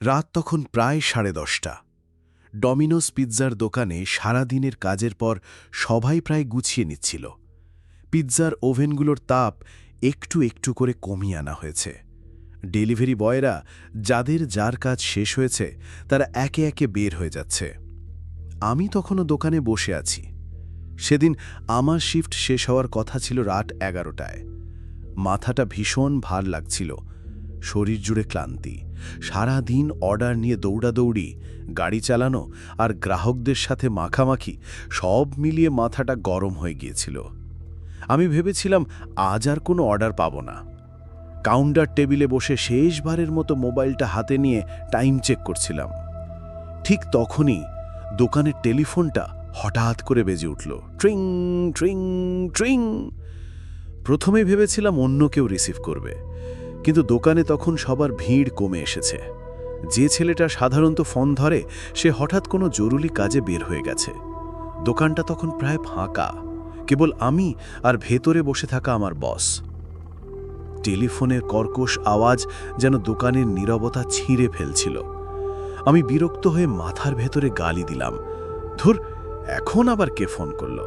রাত তখন প্রায় সাড়ে দশটা। ডমিনোস পিৎজার দোকানে সারাদিনের কাজের পর সবাই প্রায় গুছিয়ে নিচ্ছিল। পিৎজার ওভেনগুলোর তাপ একটু একটু করে কমিয়ে আনা হয়েছে। ডেলিভারি বয়রা, যাদের যার কাজ শেষ হয়েছে, তারা একে একে বের হয়ে যাচ্ছে। আমি তখনও দোকানে বসে আছি। সেদিন আমার শিফট শেষ হওয়ার কথা ছিল রাত এগারোটায়। মাথাটা ভীষণ ভার লাগছিল। শরীর জুড়ে ক্লান্তি। সারা দিন অর্ডার নিয়ে দৌড়াদৌড়ি, গাড়ি চালানো আর গ্রাহকদের সাথে মাখামাখি সব মিলিয়ে মাথাটা গরম হয়ে গিয়েছিল। আমি ভেবেছিলাম আজ আর কোনো অর্ডার পাব না। কাউন্টার টেবিলে বসে শেষবারের মতো মোবাইলটা হাতে নিয়ে টাইম চেক করছিলাম। ঠিক তখনই দোকানের টেলিফোনটা হঠাৎ করে বেজে উঠল। ট্রিং ট্রিং ট্রিং। প্রথমে ভেবেছিলাম অন্য কেউ রিসিভ করবে। কিন্তু দোকানে তখন সবার ভিড় কমে এসেছে। যে ছেলেটা সাধারণত ফোন ধরে, সে হঠাৎ কোনো জরুরি কাজে বের হয়ে গেছে। দোকানটা তখন প্রায় ফাঁকা। কেবল আমি আর ভেতরে বসে থাকা আমার বস। টেলিফোনের কর্কশ আওয়াজ যেন দোকানের নীরবতা ছিঁড়ে ফেলছিল। আমি বিরক্ত হয়ে মাথার ভেতরে গালি দিলাম। ধুর, এখন আবার কে ফোন করল?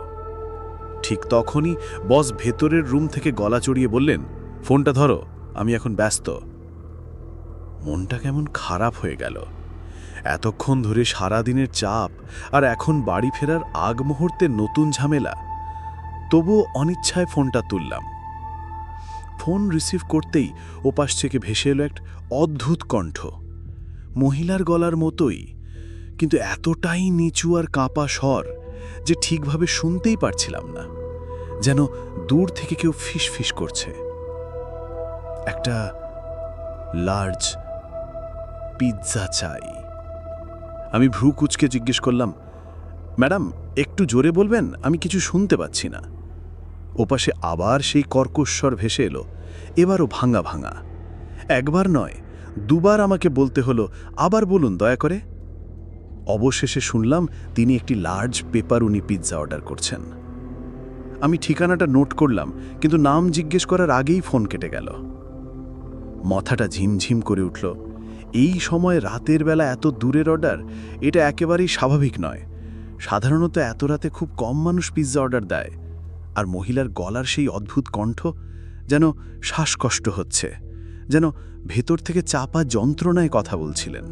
ঠিক তখনই বস ভেতরের রুম থেকে গলা চড়িয়ে বললেন, ফোনটা ধরো। আমি এখন ব্যস্ত। মনটা কেমন খারাপ হয়ে গেল। এতক্ষণ ধরে সারা দিনের চাপ আর এখন বাড়ি ফেরার আগ মুহূর্তে নতুন ঝামেলা। তবুও অনিচ্ছায় ফোনটা তুললাম। ফোন রিসিভ করতেই ওপাশ থেকে ভেসে এলো এক অদ্ভুত কণ্ঠ। মহিলার গলার মতোই, কিন্তু এতটাই নিচু আর কাঁপা স্বর যে ঠিকভাবে শুনতেই পারছিলাম না। যেন দূর থেকে কেউ ফিস ফিস করছে। একটা লার্জ পিৎজা চাই। আমি ভ্রু কুচকে জিজ্ঞেস করলাম, ম্যাডাম, একটু জোরে বলবেন? আমি কিছু শুনতে পাচ্ছি না। ওপাশে আবার সেই কর্কশ্বর ভেসে এলো। এবারও ভাঙা ভাঙা। একবার নয়, দুবার আমাকে বলতে হলো, আবার বলুন, দয়া করে। অবশেষে শুনলাম, তিনি একটি লার্জ পেপারুনি পিৎজা অর্ডার করছেন। আমি ঠিকানাটা নোট করলাম, কিন্তু নাম জিজ্ঞেস করার আগেই ফোন কেটে গেল। মাথাটা ঝিমঝিম করে উঠল। এই সময় রাতের বেলা এত দূরের অর্ডার এটা একেবারেই স্বাভাবিক নয়। সাধারণত এত রাতে খুব কম মানুষ পিৎজা অর্ডার দেয়। আর মহিলার গলার সেই অদ্ভুত কণ্ঠ যেন শ্বাসকষ্ট হচ্ছে, যেন ভেতর থেকে চাপা যন্ত্রণায় কথা বলছিলেন।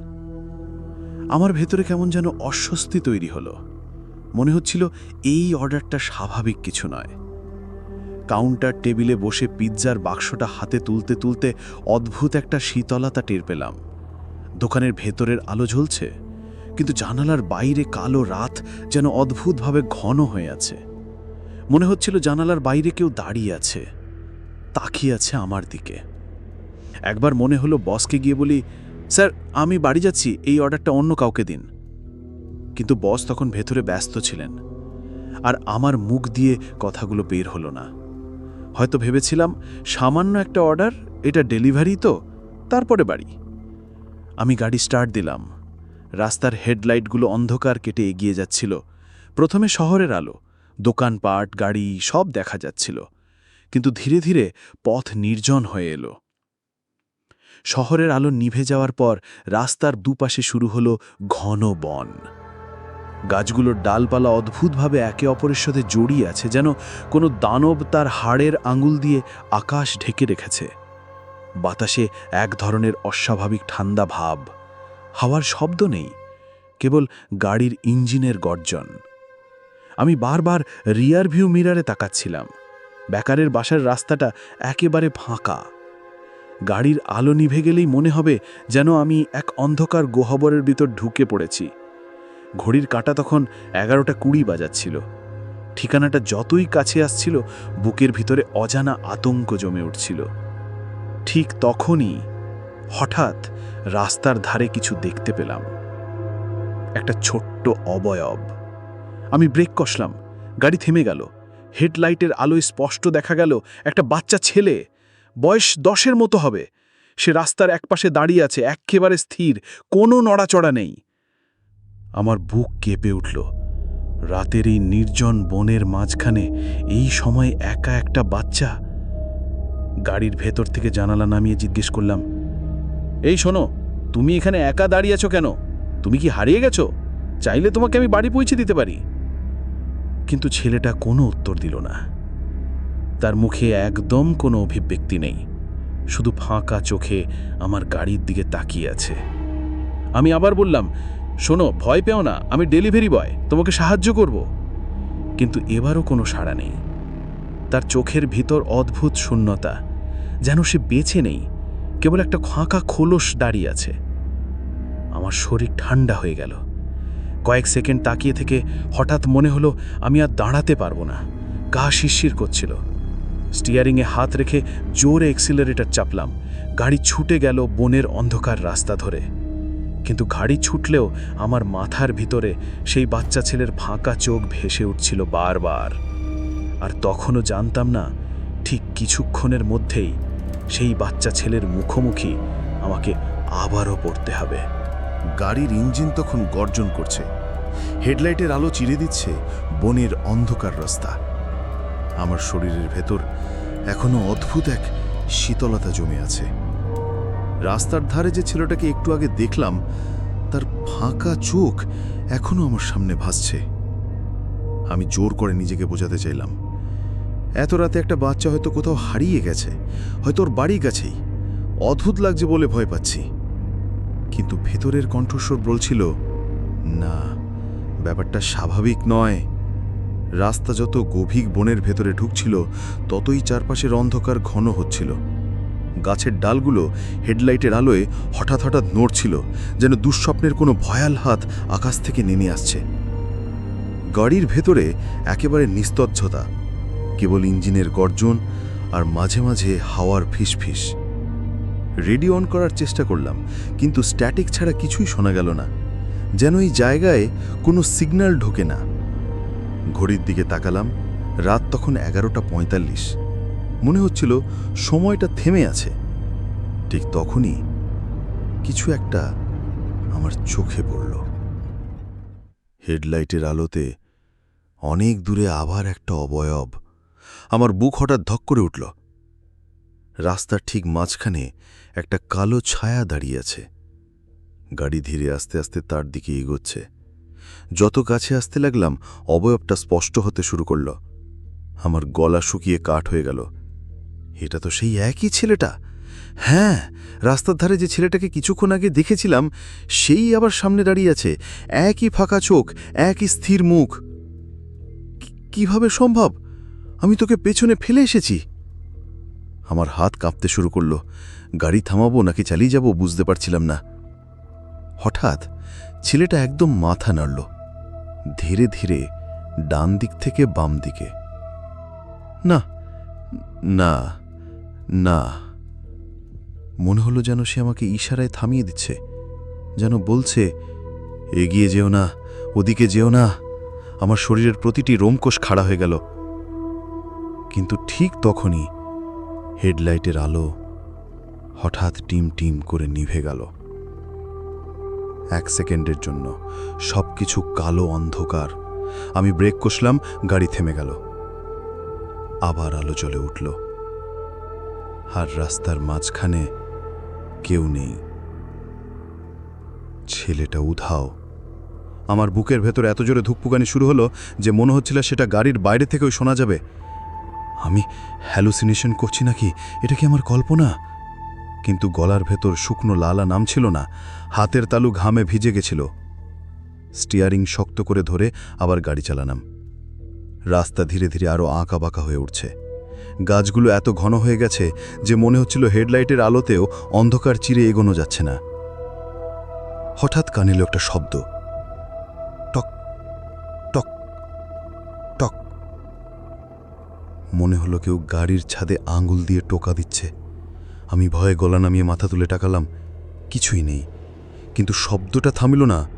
আমার ভেতরে কেমন যেন অস্বস্তি তৈরি হলো। মনে হচ্ছিল এই অর্ডারটা স্বাভাবিক কিছু নয়। কাউন্টার টেবিলে বসে পিৎজার বাক্সটা হাতে তুলতে তুলতে অদ্ভুত একটা শীতলতা টের পেলাম। দোকানের ভেতরের আলো জ্বলছে, কিন্তু জানালার বাইরে কালো রাত যেন অদ্ভুতভাবে ঘন হয়ে আছে। মনে হচ্ছিল জানালার বাইরে কেউ দাঁড়িয়ে আছে, তাকিয়ে আছে আমার দিকে। একবার মনে হলো বসকে গিয়ে বলি, স্যার, আমি বাড়ি যাচ্ছি, এই অর্ডারটা অন্য কাউকে দিন। কিন্তু বস তখন ভেতরে ব্যস্ত ছিলেন, আর আমার মুখ দিয়ে কথাগুলো বের হলো না। হয়তো ভেবেছিলাম সামান্য একটা অর্ডার, এটা ডেলিভারি তো, তারপরে বাড়ি। আমি গাড়ি স্টার্ট দিলাম। রাস্তার হেডলাইটগুলো অন্ধকার কেটে এগিয়ে যাচ্ছিল। প্রথমে শহরের আলো, দোকানপাট, গাড়ি, সব দেখা যাচ্ছিল। কিন্তু ধীরে ধীরে পথ নির্জন হয়ে এলো। শহরের আলো নিভে যাওয়ার পর রাস্তার দুপাশে শুরু হলো ঘন বন। গাছগুলোর ডালপালা অদ্ভুতভাবে একে অপরের সাথে জড়িয়ে আছে, যেন কোনো দানব তার হাড়ের আঙুল দিয়ে আকাশ ঢেকে রেখেছে। বাতাসে এক ধরনের অস্বাভাবিক ঠান্ডা ভাব। হাওয়ার শব্দ নেই, কেবল গাড়ির ইঞ্জিনের গর্জন। আমি বারবার রিয়ার ভিউ মিরারে তাকাচ্ছিলাম। ব্যাকারের বাসার রাস্তাটা একেবারে ফাঁকা। গাড়ির আলো নিভে গেলেই মনে হবে যেন আমি এক অন্ধকার গোহবরের ভিতর ঢুকে পড়েছি। ঘড়ির কাঁটা তখন এগারোটা কুড়ি বাজাচ্ছিল। ঠিকানাটা যতই কাছে আসছিল, বুকের ভিতরে অজানা আতঙ্ক জমে উঠছিল। ঠিক তখনই হঠাৎ রাস্তার ধারে কিছু দেখতে পেলাম। একটা ছোট্ট অবয়ব। আমি ব্রেক কষলাম, গাড়ি থেমে গেল। হেডলাইটের আলোয় স্পষ্ট দেখা গেল, একটা বাচ্চা ছেলে। বয়স দশের মতো হবে। সে রাস্তার একপাশে দাঁড়িয়ে আছে একেবারে স্থির, কোনো নড়াচড়া নেই। আমার বুক কেঁপে উঠল। রাতের এই নির্জন বনের মাঝখানে এই সময় একা একটা বাচ্চা? গাড়ির ভেতর থেকে জানালা নামিয়ে জিজ্ঞেস করলাম, এই শোনো, তুমি এখানে একা দাঁড়িয়ে আছো কেন? তুমি কি হারিয়ে গেছো? চাইলে তোমাকে আমি বাড়ি পৌঁছে দিতে পারি। কিন্তু ছেলেটা কোনো উত্তর দিল না। তার মুখে একদম কোনো অভিব্যক্তি নেই। শুধু ফাঁকা চোখে আমার গাড়ির দিকে তাকিয়ে আছে। আমি আবার বললাম শোনো, ভয় পেও না, আমি ডেলিভারি বয়, তোমাকে সাহায্য করব। কিন্তু এবারও কোনো সাড়া নেই। তার চোখের ভিতর অদ্ভুত শূন্যতা, যেন সে বেঁচে নেই, কেবল একটা ফাঁকা খোলস দাঁড়িয়ে আছে। আমার শরীর ঠান্ডা হয়ে গেল। কয়েক সেকেন্ড তাকিয়ে থেকে হঠাৎ মনে হলো, আমি আর দাঁড়াতে পারব না। গা শিরশির করছিল। স্টিয়ারিংয়ে হাত রেখে জোরে এক্সিলারেটর চাপলাম। গাড়ি ছুটে গেল বনের অন্ধকার রাস্তা ধরে। কিন্তু গাড়ি ছুটলেও আমার মাথার ভিতরে সেই বাচ্চা ছেলের ফাঁকা চোখ ভেসে উঠছিল বারবার। আর তখনও জানতাম না, ঠিক কিছুক্ষণের মধ্যেই সেই বাচ্চা ছেলের মুখোমুখি আমাকে আবারও পড়তে হবে। গাড়ির ইঞ্জিন তখন গর্জন করছে। হেডলাইটের আলো চিরে দিচ্ছে বনের অন্ধকার রাস্তা। আমার শরীরের ভেতর এখনও অদ্ভুত এক শীতলতা জমে আছে। রাস্তার ধারে যে ছেলেটাকে একটু আগে দেখলাম, তার ফাঁকা চোখ এখনও আমার সামনে ভাসছে। আমি জোর করে নিজেকে বোঝাতে চাইলাম। এত রাতে একটা বাচ্চা হয়তো কোথাও হারিয়ে গেছে, হয়তো ওর বাড়ি কাছেই। অদ্ভুত লাগছে বলে ভয় পাচ্ছি। কিন্তু ভেতরের কণ্ঠস্বর বলছিল, না, ব্যাপারটা স্বাভাবিক নয়। রাস্তা যত গভীর বনের ভেতরে ঢুকছিল, ততই চারপাশের অন্ধকার ঘন হচ্ছিল। গাছের ডালগুলো হেডলাইটের আলোয় হঠাৎ হঠাৎ নড়ছিল, যেন দুঃস্বপ্নের কোনো ভয়াল হাত আকাশ থেকে নেমে আসছে। গাড়ির ভেতরে একেবারে নিস্তব্ধতা, কেবল ইঞ্জিনের গর্জন আর মাঝে মাঝে হাওয়ার ফিসফিস। রেডিও অন করার চেষ্টা করলাম, কিন্তু স্ট্যাটিক ছাড়া কিছুই শোনা গেল না, যেন এই জায়গায় কোনো সিগন্যাল ঢোকে না। ঘড়ির দিকে তাকালাম, রাত তখন এগারোটা পঁয়তাল্লিশ। মনে হচ্ছিল সময়টা থেমে আছে। ঠিক তখনই কিছু একটা আমার চোখে পড়ল। হেডলাইটের আলোতে অনেক দূরে আবার একটা অবয়ব আমার বুক হঠাৎ ধক করে উঠল। রাস্তার ঠিক মাঝখানে একটা কালো ছায়া দাঁড়িয়ে আছে। গাড়ি ধীরে আস্তে আস্তে তার দিকে এগোচ্ছে। যত কাছে আসতে লাগলাম, অবয়বটা স্পষ্ট হতে শুরু করল। আমার গলা শুকিয়ে কাঠ হয়ে গেল। এটা তো সেই একই ছেলেটা। হ্যাঁ রাস্তার ধারে যে ছেলেটাকে কিছুক্ষণ আগে দেখেছিলাম, সেই আবার সামনে দাঁড়িয়ে আছে। একই ফাঁকা চোখ, একই স্থির মুখ। কীভাবে সম্ভব? আমি তোকে পেছনে ফেলে এসেছি। আমার হাত কাঁপতে শুরু করল। গাড়ি থামাবো নাকি চালিয়ে যাব বুঝতে পারছিলাম না। হঠাৎ ছেলেটা একদম মাথা নাড়ল। ধীরে ধীরে ডান দিক থেকে বাম দিকে। না না না। মনে হলো যেন সে আমাকে ইশারায় থামিয়ে দিচ্ছে, যেন বলছে, এগিয়ে যেও না, ওদিকে যেও না, আমার শরীরের প্রতিটি রোমকোষ খাড়া হয়ে গেল। কিন্তু ঠিক তখনই হেডলাইটের আলো হঠাৎ টিম টিম করে নিভে গেল। এক সেকেন্ডের জন্য সব কিছু কালো অন্ধকার। আমি ব্রেক কষলাম, গাড়ি থেমে গেল। আবার আলো জ্বলে উঠল। আর রাস্তার মাঝখানে কেউ নেই। ছেলেটা উধাও। আমার বুকের ভেতর এত জোরে ধুকপুকানি শুরু হলো যে মনে হচ্ছিল সেটা গাড়ির বাইরে থেকেও শোনা যাবে। আমি হ্যালুসিনেশন করছি নাকি? এটা কি আমার কল্পনা? কিন্তু গলার ভেতর শুকনো লালা নামছিল না। হাতের তালু ঘামে ভিজে গেছিল। স্টিয়ারিং শক্ত করে ধরে আবার গাড়ি চালানাম রাস্তা ধীরে ধীরে আরও আঁকা বাঁকা হয়ে উঠছে। গাছগুলো এত ঘন হয়ে গেছে যে মনে হচ্ছিল হেডলাইটের আলোতেও অন্ধকার চিরে এগোনো যাচ্ছে না। হঠাৎ কানিল একটা শব্দ। টক টক টক। মনে হলো কেউ গাড়ির ছাদে আঙুল দিয়ে টোকা দিচ্ছে। আমি ভয়ে গলা নামিয়ে মাথা তুলে টাকালাম কিছুই নেই। কিন্তু শব্দটা থামিল না।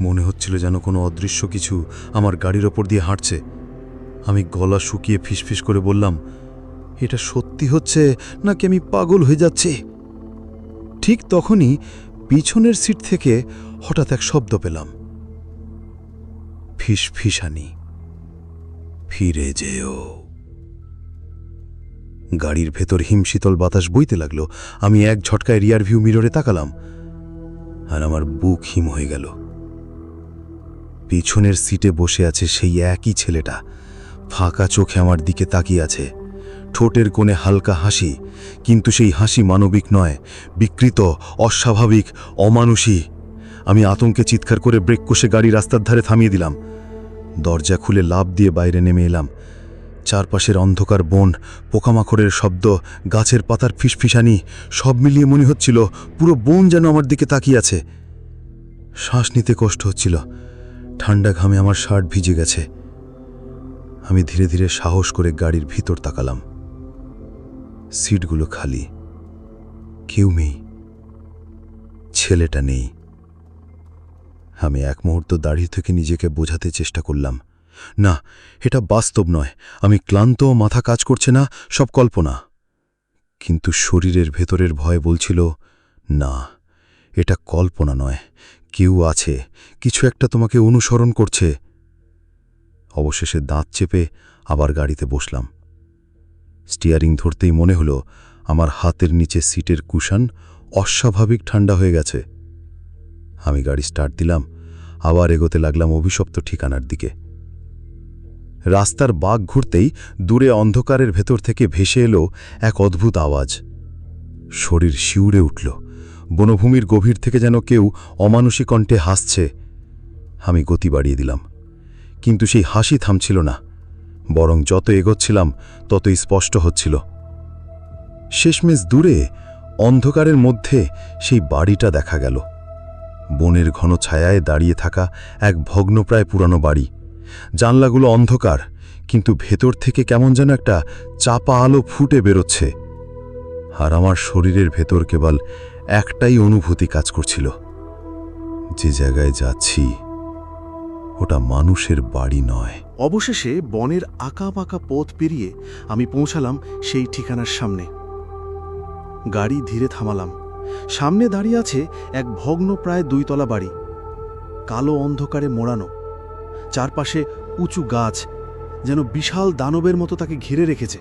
মনে হচ্ছিল যেন কোনো অদৃশ্য কিছু আমার গাড়ির ওপর দিয়ে হাঁটছে। আমি গলা শুকিয়ে ফিসফিস করে বললাম, এটা সত্যি হচ্ছে নাকি আমি পাগল হয়ে যাচ্ছি? ঠিক তখনই পিছনের সিট থেকে হঠাৎ এক শব্দ পেলাম। ফিস ফিসফিসানি। ফিরে যেও। গাড়ির ভেতর হিমশীতল বাতাস বইতে লাগল। আমি এক ঝটকায় রিয়ার ভিউ মিররে তাকালাম। আর আমার বুক হিম হয়ে গেল। পিছনের সিটে বসে আছে সেই একই ছেলেটা। ফাঁকা চোখে আমার দিকে তাকিয়ে আছে। ঠোঁটের কোণে হালকা হাসি, কিন্তু সেই হাসি মানবিক নয়, বিকৃত, অস্বাভাবিক, অমানুষী। আমি আতঙ্কে চিৎকার করে ব্রেক কষে গাড়ি রাস্তার ধারে থামিয়ে দিলাম। দরজা খুলে লাভ দিয়ে বাইরে নেমে এলাম। চারপাশের অন্ধকার বন, পোকামাকড়ের শব্দ, গাছের পাতার ফিসফিসানি, সব মিলিয়ে মনে হচ্ছিল পুরো বন যেন আমার দিকে তাকিয়ে আছে। শ্বাস নিতে কষ্ট হচ্ছিল। ঠান্ডা ঘামে আমার শার্ট ভিজে গেছে। আমি ধীরে ধীরে সাহস করে গাড়ির ভিতর তাকালাম। সিটগুলো খালি। কেউ নেই। ছেলেটা নেই। আমি এক মুহূর্ত দাঁড়িয়ে থেকে নিজেকে বোঝাতে চেষ্টা করলাম। না, এটা বাস্তব নয়। আমি ক্লান্ত, মাথা কাজ করছে না, সব কল্পনা। কিন্তু শরীরের ভেতরের ভয় বলছিল, না, এটা কল্পনা নয়। কেউ আছে, কিছু একটা তোমাকে অনুসরণ করছে। অবশেষে দাঁত চেপে আবার গাড়িতে বসলাম। স্টিয়ারিং ধরতেই মনে হলো আমার হাতের নিচে সিটের কুশান অস্বাভাবিক ঠান্ডা হয়ে গেছে। আমি গাড়ি স্টার্ট দিলাম, আবার এগোতে লাগলাম অভিশপ্ত ঠিকানার দিকে। রাস্তার বাঘ ঘুরতেই দূরে অন্ধকারের ভেতর থেকে ভেসে এলো এক অদ্ভুত আওয়াজ। শরীর শিউরে উঠল। বনভূমির গভীর থেকে যেন কেউ অমানুষী কণ্ঠে হাসছে। আমি গতি বাড়িয়ে দিলাম, কিন্তু সেই হাসি থামছিল না, বরং যত এগোচ্ছিলাম, ততই স্পষ্ট হচ্ছিল। শেষমেশ দূরে, অন্ধকারের মধ্যে সেই বাড়িটা দেখা গেল। বনের ঘন ছায়ায় দাঁড়িয়ে থাকা এক ভগ্নপ্রায় পুরানো বাড়ি। জানলাগুলো অন্ধকার, কিন্তু ভেতর থেকে কেমন যেন একটা চাপা আলো ফুটে বেরোচ্ছে। আর আমার শরীরের ভেতর কেবল একটাই অনুভূতি কাজ করছিল। যে জায়গায় যাচ্ছি, ওটা মানুষের বাড়ি নয়। অবশেষে বনের আঁকা পাকা পথ পেরিয়ে আমি পৌঁছালাম সেই ঠিকানার সামনে। গাড়ি ধীরে থামালাম। সামনে দাঁড়িয়ে আছে এক ভগ্ন প্রায় দুইতলা বাড়ি। কালো অন্ধকারে মোড়ানো। চারপাশে উঁচু গাছ, যেন বিশাল দানবের মতো তাকে ঘিরে রেখেছে।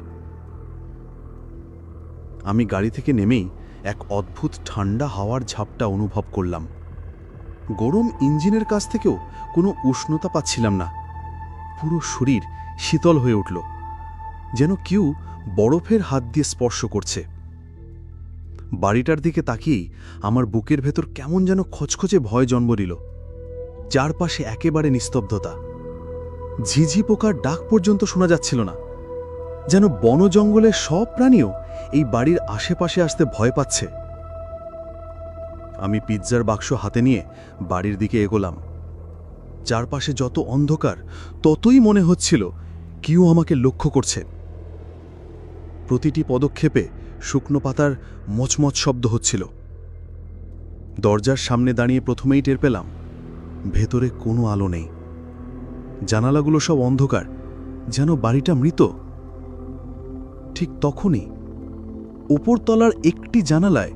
আমি গাড়ি থেকে নেমেই এক অদ্ভুত ঠান্ডা হাওয়ার ঝাপটা অনুভব করলাম। গরম ইঞ্জিনের কাছ থেকেও কোনো উষ্ণতা পাচ্ছিলাম না। পুরো শরীর শীতল হয়ে উঠল, যেন কেউ বরফের হাত দিয়ে স্পর্শ করছে। বাড়িটার দিকে তাকিয়েই আমার বুকের ভেতর কেমন যেন খচখচে ভয় জন্ম নিল চারপাশে একেবারে নিস্তব্ধতা। ঝিঝি পোকার ডাক পর্যন্ত শোনা যাচ্ছিল না, যেন বন জঙ্গলের সব প্রাণীও এই বাড়ির আশেপাশে আসতে ভয় পাচ্ছে। আমি পিৎজার বাক্স হাতে নিয়ে বাড়ির দিকে এগোলাম। চারপাশে যত অন্ধকার, ততই মনে হচ্ছিল কেউ আমাকে লক্ষ্য করছে। প্রতিটি পদক্ষেপে শুকনো পাতার মচমচ শব্দ হচ্ছিল। দরজার সামনে দাঁড়িয়ে প্রথমেই টের পেলাম, ভেতরে কোনো আলো নেই। জানালাগুলো সব অন্ধকার, যেন বাড়িটা মৃত। ঠিক তখনই উপরতলার একটি জানালায়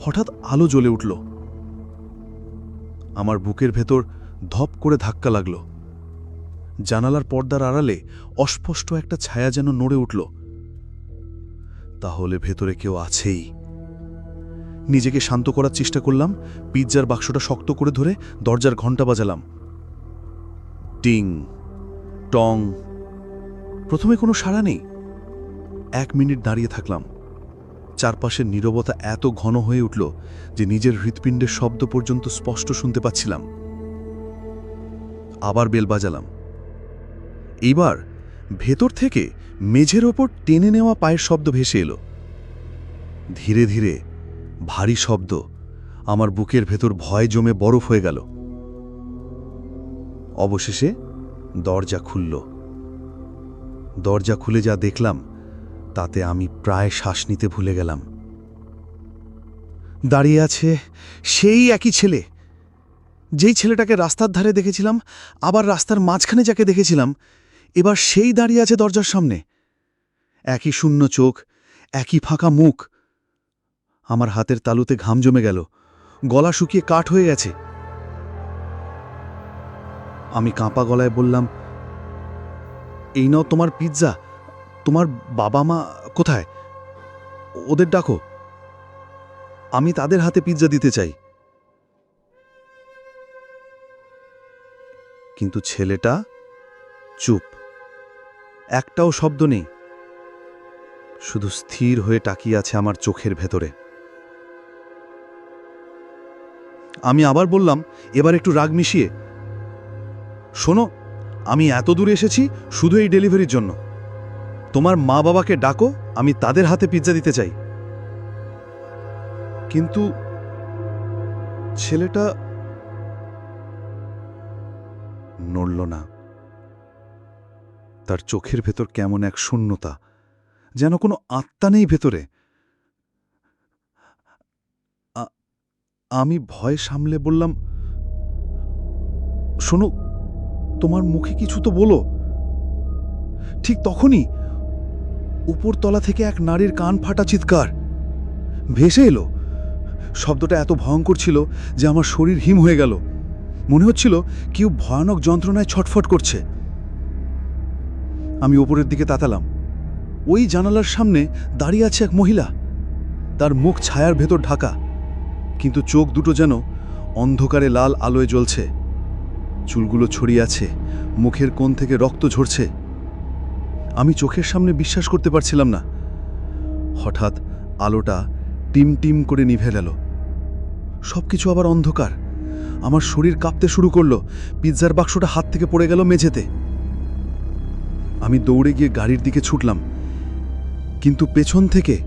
হঠাৎ আলো জ্বলে উঠল। আমার বুকের ভেতর ধপ করে ধাক্কা লাগল। জানালার পর্দার আড়ালে অস্পষ্ট একটা ছায়া যেন নড়ে উঠল। তাহলে ভেতরে কেউ আছেই। নিজেকে শান্ত করার চেষ্টা করলাম, পিৎজার বাক্সটা শক্ত করে ধরে দরজার ঘণ্টা বাজালাম। টিং, টং, প্রথমে কোনো সাড়া নেই। এক মিনিট দাঁড়িয়ে থাকলাম। চারপাশের নীরবতা এত ঘন হয়ে উঠল যে নিজের হৃৎপিণ্ডের শব্দ পর্যন্ত স্পষ্ট শুনতে পাচ্ছিলাম। আবার বেল বাজালাম। এইবার ভেতর থেকে মেঝের ওপর টেনে নেওয়া পায়ের শব্দ ভেসে এলো। ধীরে ধীরে ভারী শব্দ, আমার বুকের ভেতর ভয় জমে বরফ হয়ে গেল। অবশেষে দরজা খুলল। দরজা খুলে যা দেখলাম তাতে আমি প্রায় শ্বাস নিতে ভুলে গেলাম। দাঁড়িয়ে আছে সেই একই ছেলে। যেই ছেলেটাকে রাস্তার ধারে দেখেছিলাম, আবার রাস্তার মাঝখানে যাকে দেখেছিলাম, এবার সেই দাঁড়িয়ে আছে দরজার সামনে। একই শূন্য চোখ, একই ফাঁকা মুখ। আমার হাতের তালুতে ঘাম জমে গেল, গলা শুকিয়ে কাঠ হয়ে গেছে। আমি কাঁপা গলায় বললাম, এই নাও তোমার পিৎজা। তোমার বাবা মা কোথায়? ওদের ডাকো। আমি তাদের হাতে পিৎজা দিতে চাই। কিন্তু ছেলেটা চুপ। একটাও শব্দ নেই। শুধু স্থির হয়ে তাকিয়ে আছে আমার চোখের ভেতরে। আমি আবার বললাম, এবার একটু রাগ মিশিয়ে। শোনো, আমি এত দূরে এসেছি শুধু এই ডেলিভারির জন্য। তোমার মা বাবাকে ডাকো, আমি তাদের হাতে পিৎজা দিতে চাই। কিন্তু ছেলেটা নড়ল না। তার চোখের ভেতর কেমন এক শূন্যতা, যেন কোনো আত্মা নেই ভেতরে। আমি ভয় সামলে বললাম, শোনো, তোমার মুখে কিছু তো বলো। ঠিক তখনই উপরতলা থেকে এক নারীর কান ফাটা চিৎকার। ভেসে এলো। শব্দটা এত ভয়ঙ্কর ছিল যে আমার শরীর হিম হয়ে গেল। মনে হচ্ছিল কেউ ভয়ানক যন্ত্রণায় ছটফট করছে। আমি ওপরের দিকে তাতালাম ওই জানালার সামনে দাঁড়িয়ে আছে এক মহিলা। তার মুখ ছায়ার ভেতর ঢাকা। কিন্তু চোখ দুটো যেন অন্ধকারে লাল আলোয় জ্বলছে। চুলগুলো ছড়িয়ে আছে। মুখের কোণ থেকে রক্ত ঝরছে। আমি চোখের সামনে বিশ্বাস করতে পারছিলাম না। হঠাৎ আলোটা টিম টিম করে নিভে গেল। সব কিছু আবার অন্ধকার। আমার শরীর কাঁপতে শুরু করল। পিৎজার বাক্সটা হাত থেকে পড়ে গেল মেঝেতে। আমি দৌড়ে গিয়ে গাড়ির দিকে ছুটলাম। কিন্তু পেছন থেকে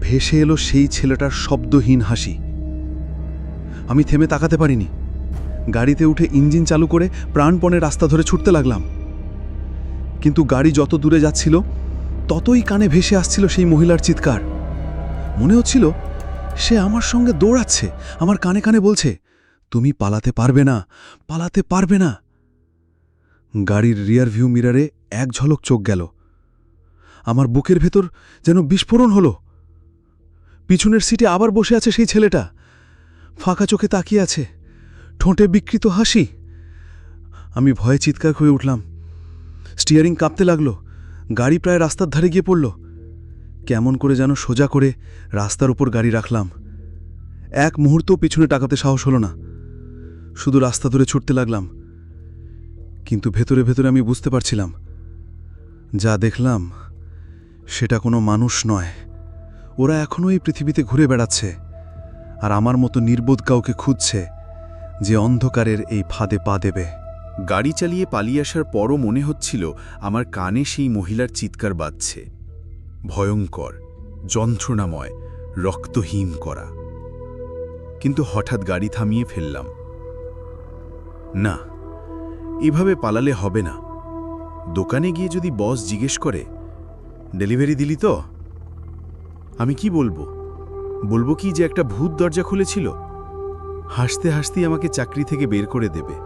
ভেসে এলো সেই ছেলেটার শব্দহীন হাসি। আমি থেমে তাকাতে পারিনি। গাড়িতে উঠে ইঞ্জিন চালু করে প্রাণপণে রাস্তা ধরে ছুটতে লাগলাম। কিন্তু গাড়ি যত দূরে যাচ্ছিল, ততই কানে ভেসে আসছিল সেই মহিলার চিৎকার। মনে হচ্ছিল, সে আমার সঙ্গে দৌড়াচ্ছে, আমার কানে কানে বলছে, তুমি পালাতে পারবে না, পালাতে পারবে না। গাড়ির রিয়ার ভিউ মিরারে এক ঝলক চোখ গেল। আমার বুকের ভেতর যেন বিস্ফোরণ হলো। পিছনের সিটে আবার বসে আছে সেই ছেলেটা। ফাঁকা চোখে তাকিয়ে আছে। ঠোঁটে বিকৃত হাসি। আমি ভয়ে চিৎকার হয়ে উঠলাম। স্টিয়ারিং কাঁপতে লাগল। গাড়ি প্রায় রাস্তার ধারে গিয়ে পড়ল। কেমন করে যেন সোজা করে রাস্তার উপর গাড়ি রাখলাম। এক মুহূর্তও পিছনে টাকাতে সাহস হলো না। শুধু রাস্তা ধরে ছুটতে লাগলাম। কিন্তু ভেতরে ভেতরে আমি বুঝতে পারছিলাম। যা দেখলাম, সেটা কোনো মানুষ নয়। ওরা এখনও এই পৃথিবীতে ঘুরে বেড়াচ্ছে। আর আমার মতো নির্বোধ কাউকে খুঁজছে যে অন্ধকারের এই ফাঁদে পা দেবে। গাড়ি চালিয়ে পালিয়ে আসার পরও মনে হচ্ছিল আমার কানে সেই মহিলার চিৎকার বাজছে। ভয়ঙ্কর, যন্ত্রণাময়, রক্তহীন করা। কিন্তু হঠাৎ গাড়ি থামিয়ে ফেললাম। না, এভাবে পালালে হবে না। দোকানে গিয়ে যদি বস জিজ্ঞেস করে, ডেলিভারি দিলি তো? আমি কি বলব? বলব কি যে একটা ভূত দরজা খুলেছিল? হাসতে হাসতেই আমাকে চাকরি থেকে বের করে দেবে।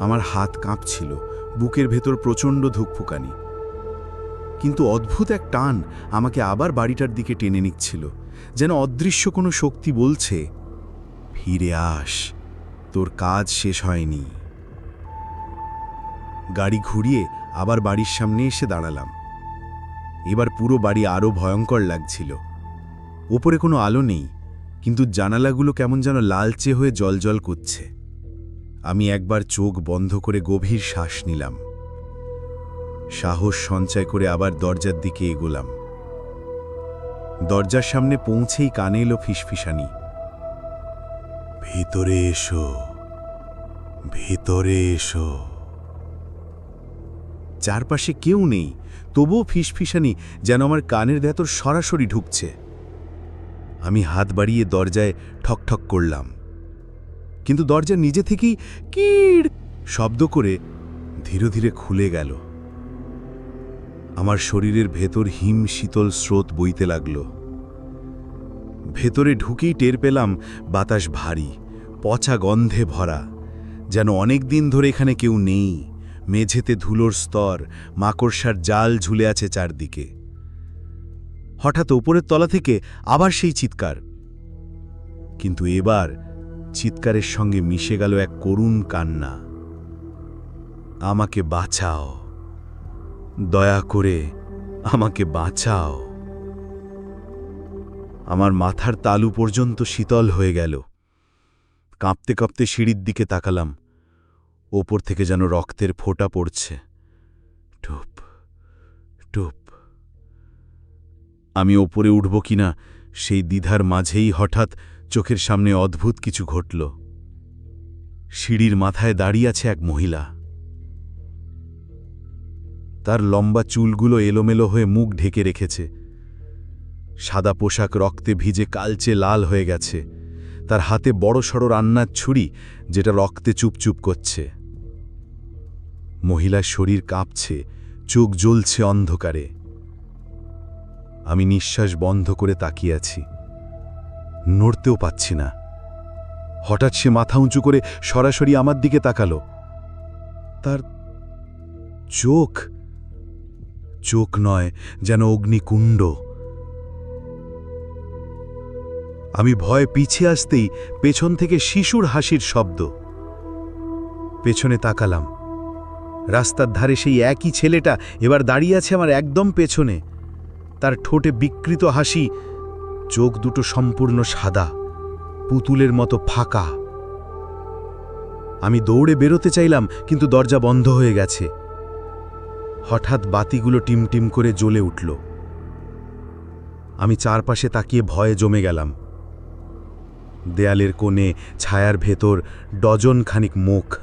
আমার হাত কাঁপছিল, বুকের ভেতর প্রচণ্ড ধুকফুকানি। কিন্তু অদ্ভুত এক টান আমাকে আবার বাড়িটার দিকে টেনে নিচ্ছিল, যেন অদৃশ্য কোনো শক্তি বলছে, ফিরে আস, তোর কাজ শেষ হয়নি। গাড়ি ঘুরিয়ে আবার বাড়ির সামনে এসে দাঁড়ালাম। এবার পুরো বাড়ি আরও ভয়ঙ্কর লাগছিল। ওপরে কোনো আলো নেই, কিন্তু জানালাগুলো কেমন যেন লালচে হয়ে জলজল করছে। আমি একবার চোখ বন্ধ করে গভীর শ্বাস নিলাম। সাহস সঞ্চয় করে আবার দরজার দিকে এগোলাম। দরজার সামনে পৌঁছেই কানে এলো ফিসফিসানি। ভিতরে এসো ভিতরে এসো। চারপাশে কেউ নেই, তবুও ফিসফিসানি যেন আমার কানের ভেতর সরাসরি ঢুকছে। আমি হাত বাড়িয়ে দরজায় ঠকঠক করলাম। কিন্তু দরজা নিজে থেকেই কিড় শব্দ করে ধীরে ধীরে খুলে গেল। আমার শরীরের ভেতর হিম শীতল স্রোত বইতে লাগল। ভেতরে ঢুকেই টের পেলাম বাতাস ভারী, পচা গন্ধে ভরা, যেন অনেক দিন ধরে এখানে কেউ নেই, মেঝেতে ধুলোর স্তর, মাকড়সার জাল ঝুলে আছে চারদিকে। হঠাৎ ওপরের তলা থেকে আবার সেই চিৎকার। কিন্তু এবার চিৎকারের সঙ্গে মিশে গেল এক করুণ কান্না। আমাকে বাঁচাও। দয়া করে আমাকে বাঁচাও। আমার মাথার তালু পর্যন্ত শীতল হয়ে গেল। কাঁপতে কাঁপতে সিঁড়ির দিকে তাকালাম। ওপর থেকে যেন রক্তের ফোঁটা পড়ছে। টুপ টুপ। আমি ওপরে উঠব কিনা সেই দ্বিধার মাঝেই হঠাৎ চোখের সামনে অদ্ভুত কিছু ঘটল। সিঁড়ির মাথায় দাঁড়িয়ে আছে এক মহিলা। তার লম্বা চুলগুলো এলোমেলো হয়ে মুখ ঢেকে রেখেছে। সাদা পোশাক রক্তে ভিজে কালচে লাল হয়ে গেছে। তার হাতে বড়সড় রান্নার ছুরি, যেটা রক্তে চুপচুপ করছে। মহিলার শরীর কাঁপছে, চোখ জ্বলছে অন্ধকারে। আমি নিঃশ্বাস বন্ধ করে তাকিয়ে আছি। নড়তেও পাচ্ছি না। হঠাৎ সে মাথা উঁচু করে সরাসরি আমার দিকে তাকালো। তার চোখ চোখ নয়, যেন অগ্নিকুণ্ড। আমি ভয় পিছিয়ে আসতেই পেছন থেকে শিশুর হাসির শব্দ। পেছনে তাকালাম। রাস্তার ধারে সেই একই ছেলেটা এবার দাঁড়িয়ে আছে আমার একদম পেছনে। তার ঠোঁটে বিকৃত হাসি চোখ দুটো সম্পূর্ণ সাদা, পুতুলের মতো ফাঁকা। আমি দৌড়ে বেরোতে চাইলাম, কিন্তু দরজা বন্ধ হয়ে গেছে। হঠাৎ বাতিগুলো টিমটিম করে জ্বলে উঠল। আমি চারপাশে তাকিয়ে ভয়ে জমে গেলাম। দেয়ালের কোণে, ছায়ার ভেতর ডজন খানিক মুখ।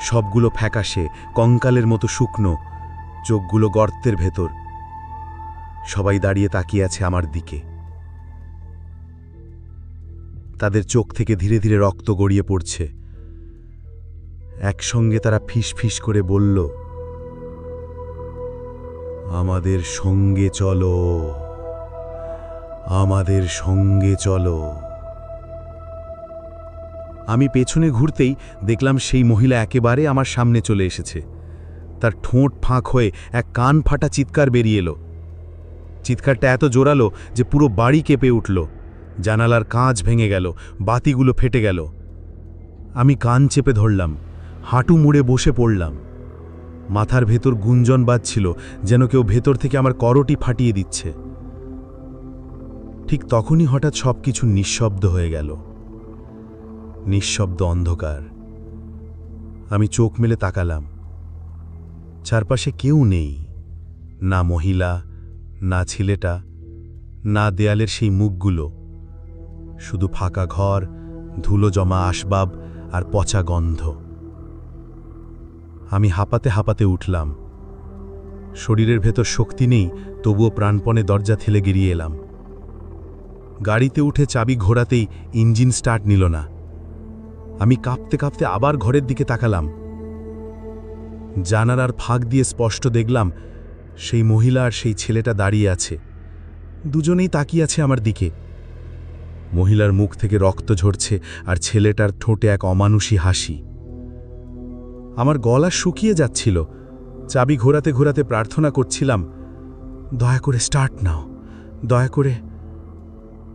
সবগুলো ফ্যাকাশে, কঙ্কালের মতো শুকনো, চোখগুলো গর্তের ভেতর। সবাই দাঁড়িয়ে তাকিয়ে আছে আমার দিকে। তাদের চোখ থেকে ধীরে ধীরে রক্ত গড়িয়ে পড়ছে। একসঙ্গে তারা ফিস ফিস করে বলল, আমাদের সঙ্গে চলো, আমাদের সঙ্গে চলো। আমি পেছনে ঘুরতেই দেখলাম সেই মহিলা একেবারে আমার সামনে চলে এসেছে। তার ঠোঁট ফাঁক হয়ে এক কান ফাটা চিৎকার বেরিয়ে এলো। চিৎকারটা এত জোরালো যে পুরো বাড়ি কেঁপে উঠল। জানালার কাঁচ ভেঙে গেল, বাতিগুলো ফেটে গেল। আমি কান চেপে ধরলাম, হাঁটু মুড়ে বসে পড়লাম। মাথার ভেতর গুঞ্জন বাজছিল, যেন কেউ ভেতর থেকে আমার করটি ফাটিয়ে দিচ্ছে। ঠিক তখনই হঠাৎ সব কিছু নিঃশব্দ হয়ে গেল। নিঃশব্দ অন্ধকার। আমি চোখ মেলে তাকালাম। চারপাশে কেউ নেই, না মহিলা, না ছেলেটা, না দেয়ালের সেই মুখগুলো। শুধু ফাঁকা ঘর, ধুলো জমা আসবাব আর পচা গন্ধ। আমি হাঁপাতে হাঁপাতে উঠলাম। শরীরের ভেতর শক্তি নেই, তবুও প্রাণপণে দরজা ঠেলে গিরিয়ে এলাম। গাড়িতে উঠে চাবি ঘোরাতেই ইঞ্জিন স্টার্ট নিল না। আমি কাঁপতে কাঁপতে আবার ঘরের দিকে তাকালাম। জানালার ফাঁক দিয়ে স্পষ্ট দেখলাম, সেই মহিলা আর সেই ছেলেটা দাঁড়িয়ে আছে। দুজনেই তাকিয়ে আছে আমার দিকে। মহিলার মুখ থেকে রক্ত ঝরছে আর ছেলেটার ঠোঁটে এক অমানুষী হাসি। আমার গলা শুকিয়ে যাচ্ছিল। চাবি ঘোরাতে ঘোরাতে প্রার্থনা করছিলাম, দয়া করে স্টার্ট নাও, দয়া করে।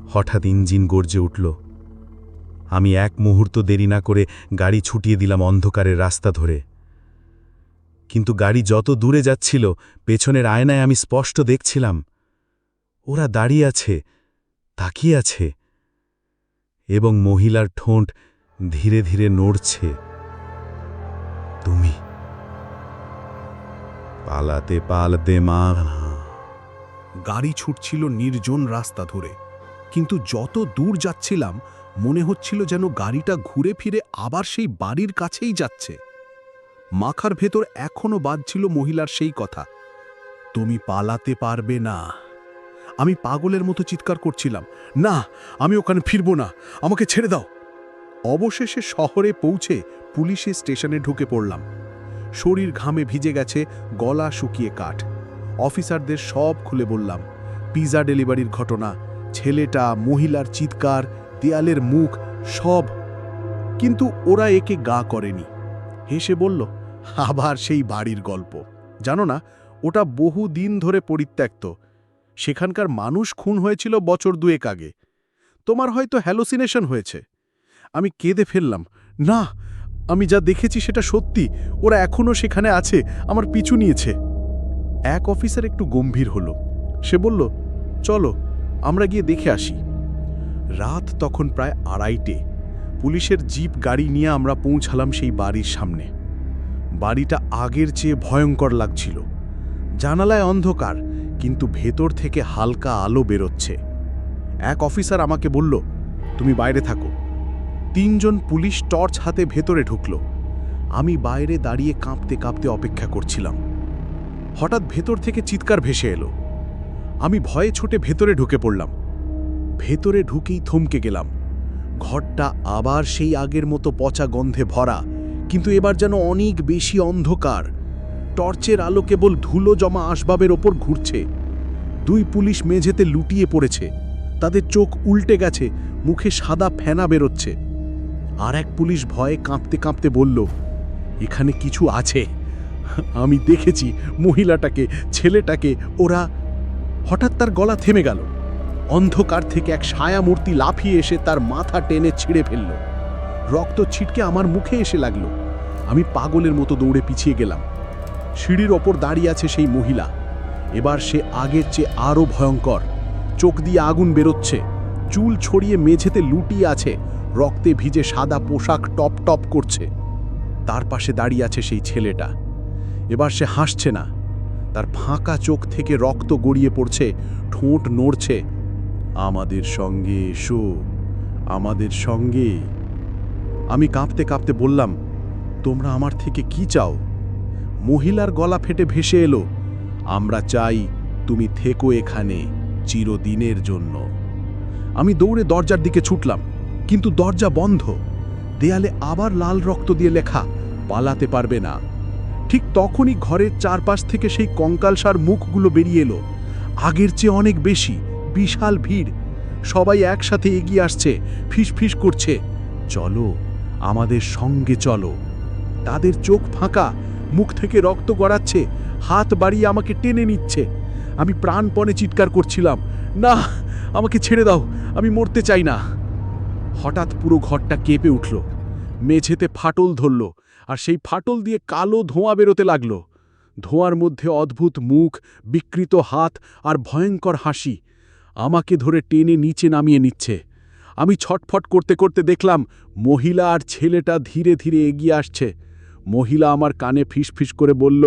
হঠাৎ ইঞ্জিন গর্জে উঠল। আমি এক মুহূর্ত দেরি না করে গাড়ি ছুটিয়ে দিলাম অন্ধকারের রাস্তা ধরে। কিন্তু গাড়ি যত দূরে যাচ্ছিল, পেছনের আয়নায় আমি স্পষ্ট দেখছিলাম। ওরা দাঁড়িয়ে আছে, তাকিয়ে আছে। এবং মহিলার ঠোঁট ধীরে ধীরে নড়ছে। তুমি পালাতে পালাতে মা গাড়ি ছুটছিল নির্জন রাস্তা ধরে, কিন্তু যত দূর যাচ্ছিলাম, মনে হচ্ছিল যেন গাড়িটা ঘুরে ফিরে আবার সেই বাড়ির কাছেই যাচ্ছে। মাখার ভেতর এখনও বাজছিল মহিলার সেই কথা, তুমি পালাতে পারবে না। আমি পাগলের মতো চিৎকার করছিলাম। না, আমি ওখানে ফিরবো না। আমাকে ছেড়ে দাও। অবশেষে শহরে পৌঁছে পুলিশের স্টেশনে ঢুকে পড়লাম। শরীর ঘামে ভিজে গেছে, গলা শুকিয়ে কাঠ। অফিসারদের সব খুলে বললাম, পিজা ডেলিভারির ঘটনা, ছেলেটা, মহিলার চিৎকার, দেয়ালের মুখ, সব। কিন্তু ওরা একে গা করেনি। হেসে বলল, আবার সেই বাড়ির গল্প। জানো না, ওটা বহু দিন ধরে পরিত্যক্ত। সেখানকার মানুষ খুন হয়েছিল বছর দুয়েক আগে। তোমার হয়তো হ্যালোসিনেশন হয়েছে। আমি কেঁদে ফেললাম। না, আমি যা দেখেছি সেটা সত্যি। ওরা এখনও সেখানে আছে, আমার পিছু নিয়েছে। এক অফিসার একটু গম্ভীর হলো। সে বলল, চলো, আমরা গিয়ে দেখে আসি। রাত তখন প্রায় আড়াইটে। পুলিশের জিপ গাড়ি নিয়ে আমরা পৌঁছালাম সেই বাড়ির সামনে। বাড়িটা আগের চেয়ে ভয়ঙ্কর লাগছিল। জানালায় অন্ধকার। কিন্তু ভেতর থেকে হালকা আলো বেরোচ্ছে। এক অফিসার আমাকে বলল, তুমি বাইরে থাকো। তিনজন পুলিশ টর্চ হাতে ভেতরে ঢুকল। আমি বাইরে দাঁড়িয়ে কাঁপতে কাঁপতে অপেক্ষা করছিলাম। হঠাৎ ভেতর থেকে চিৎকার ভেসে এলো। আমি ভয়ে ছুটে ভেতরে ঢুকে পড়লাম। ভেতরে ঢুকেই থমকে গেলাম। ঘরটা আবার সেই আগের মতো পচা গন্ধে ভরা, কিন্তু এবার যেন অনেক বেশি অন্ধকার। টর্চের আলো কেবল ধুলো জমা আসবাবের ওপর ঘুরছে। দুই পুলিশ মেঝেতে লুটিয়ে পড়েছে। তাদের চোখ উল্টে গেছে, মুখে সাদা ফেনা বেরোচ্ছে। আর এক পুলিশ ভয়ে কাঁপতে কাঁপতে বলল, এখানে কিছু আছে। আমি দেখেছি মহিলাটাকে, ছেলেটাকে, ওরা হঠাৎ তার গলা থেমে গেল। অন্ধকার থেকে এক ছায়া মূর্তি লাফিয়ে এসে তার মাথা টেনে ছিঁড়ে ফেলল। রক্ত ছিটকে আমার মুখে এসে লাগল। আমি পাগলের মতো দৌড়ে পিছিয়ে গেলাম। সিঁড়ির ওপর দাঁড়িয়ে আছে সেই মহিলা। এবার সে আগের চেয়ে আরও ভয়ঙ্কর। চোখ দিয়ে আগুন বেরোচ্ছে। চুল ছড়িয়ে মেঝেতে লুটিয়ে আছে। রক্তে ভিজে সাদা পোশাক টপ টপ করছে। তার পাশে দাঁড়িয়ে আছে সেই ছেলেটা। এবার সে হাসছে না। তার ফাঁকা চোখ থেকে রক্ত গড়িয়ে পড়ছে, ঠোঁট নড়ছে। আমাদের সঙ্গে এসো। আমাদের সঙ্গে। আমি কাঁপতে কাঁপতে বললাম, তোমরা আমার থেকে কি চাও? মহিলার গলা ফেটে ভেসে এলো, আমরা চাই তুমি থেকো এখানে চিরদিনের জন্য। আমি দৌড়ে দরজার দিকে ছুটলাম, কিন্তু দরজা বন্ধ। দেয়ালে আবার লাল রক্ত দিয়ে লেখা, পালাতে পারবে না। ঠিক তখনই ঘরের চারপাশ থেকে সেই কঙ্কালসার মুখগুলো বেরিয়ে এলো। আগের চেয়ে অনেক বেশি, বিশাল ভিড়। সবাই একসাথে এগিয়ে আসছে, ফিসফিস করছে, চলো, আমাদের সঙ্গে চলো। তাদের চোখ ফাঁকা মুখ থেকে রক্ত গড়াচ্ছে, হাত বাড়িয়ে আমাকে টেনে নিচ্ছে। আমি প্রাণপণে চিৎকার করছিলাম, না, আমাকে ছেড়ে দাও, আমি মরতে চাই না। হঠাৎ পুরো ঘরটা কেঁপে উঠল, মেঝেতে ফাটল ধরল, আর সেই ফাটল দিয়ে কালো ধোঁয়া বেরোতে লাগল। ধোঁয়ার মধ্যে অদ্ভুত মুখ, বিকৃত হাত আর ভয়ঙ্কর হাসি, আমাকে ধরে টেনে নিচে নামিয়ে নিচ্ছে। আমি ছটফট করতে করতে দেখলাম, মহিলা আর ছেলেটা ধীরে ধীরে এগিয়ে আসছে। মহিলা আমার কানে ফিসফিস করে বলল,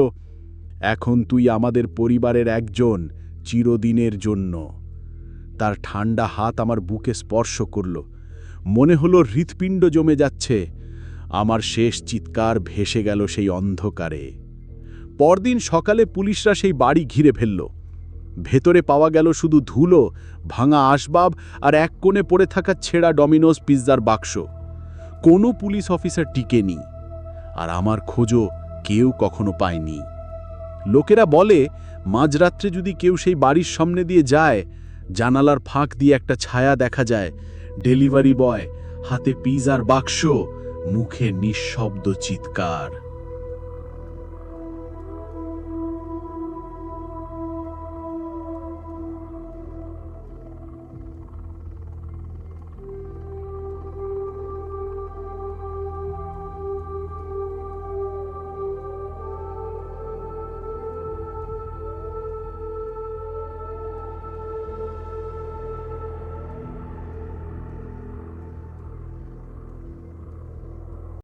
এখন তুই আমাদের পরিবারের একজন চিরদিনের জন্য। তার ঠান্ডা হাত আমার বুকে স্পর্শ করল। মনে হলো হৃৎপিণ্ড জমে যাচ্ছে। আমার শেষ চিৎকার ভেসে গেল সেই অন্ধকারে। পরদিন সকালে পুলিশরা সেই বাড়ি ঘিরে ফেলল। ভেতরে পাওয়া গেল শুধু ধুলো, ভাঙা আসবাব আর এক কোণে পড়ে থাকা ছেঁড়া ডমিনোস পিৎজার বাক্স। কোনো পুলিশ অফিসার টিকেনি। আর আমার খোঁজও কেউ কখনো পায়নি। লোকেরা বলে, মাঝরাত্রে যদি কেউ সেই বাড়ির সামনে দিয়ে যায়, জানালার ফাঁক দিয়ে একটা ছায়া দেখা যায়, ডেলিভারি বয়, হাতে পিজার বাক্স, মুখে নিঃশব্দ চিৎকার।